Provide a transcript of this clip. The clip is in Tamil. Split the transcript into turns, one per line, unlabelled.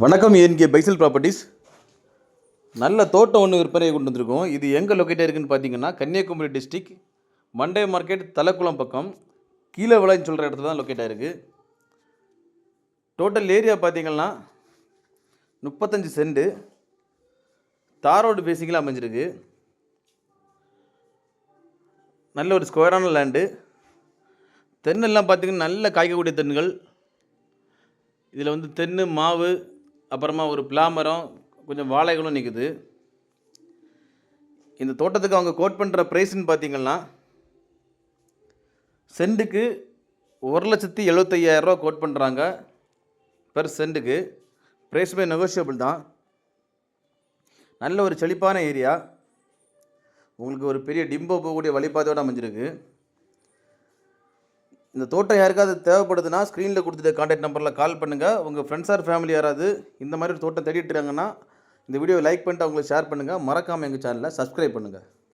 வணக்கம் ஏன்கே பைசல் ப்ராப்பர்ட்டிஸ் நல்ல தோட்டம் ஒன்று விற்பனை கொண்டு வந்திருக்கோம். இது எங்கே லொக்கேட்டாக இருக்குன்னு பார்த்தீங்கன்னா Kanyakumari district Monday market Thalakulam பக்கம். கீழே விளைன்னு சொல்கிற இடத்துல தான் லொக்கேட்டாக இருக்குது டோட்டல் ஏரியா பார்த்தீங்கன்னா முப்பத்தஞ்சு சென்டு தார் ரோடு பேசிங்கில் அமைஞ்சிருக்கு. நல்ல ஒரு ஸ்கொயரான லேண்டு தென்னெல்லாம் பார்த்தீங்கன்னா நல்ல காய்க்கக்கூடிய தென்னுகள். இதில் வந்து தென்னு மாவு அப்புறமா ஒரு பிளாமரம் கொஞ்சம் வாழைகளும் நிற்குது இந்த தோட்டத்துக்கு அவங்க கோட் பண்ணுற ப்ரைஸ்ன்னு பார்த்தீங்கன்னா சென்ட்டுக்கு ஒரு லட்சத்தி எழுபத்தையாயிரரூவா கோட் பண்ணுறாங்க பெர் சென்ட்டுக்கு. ப்ரைஸ் பை நெகோஷியபிள் தான். நல்ல ஒரு செழிப்பான ஏரியா. உங்களுக்கு ஒரு பெரிய டிம்போ போகக்கூடிய வழிபாதையோடு அமைஞ்சிருக்கு. இந்த தோட்டம் யாருக்காவது தேவைப்படுதுன்னா ஸ்க்ரீனில் கொடுத்துட்ட காண்டாக்ட் நம்பரில் கால் பண்ணுங்கள் உங்கள் ஃப்ரெண்ட்ஸ் ஆர் ஃபேமிலி யாராவது இந்த மாதிரி ஒரு தோட்டம் தேடிட்டுருக்காங்கன்னா இந்த வீடியோவை லைக் பண்ணிட்டு அவங்களுக்கு ஷேர் பண்ணுங்கள் மறக்காமல் எங்கள் சேனலை சப்ஸ்கிரைப் பண்ணுங்கள்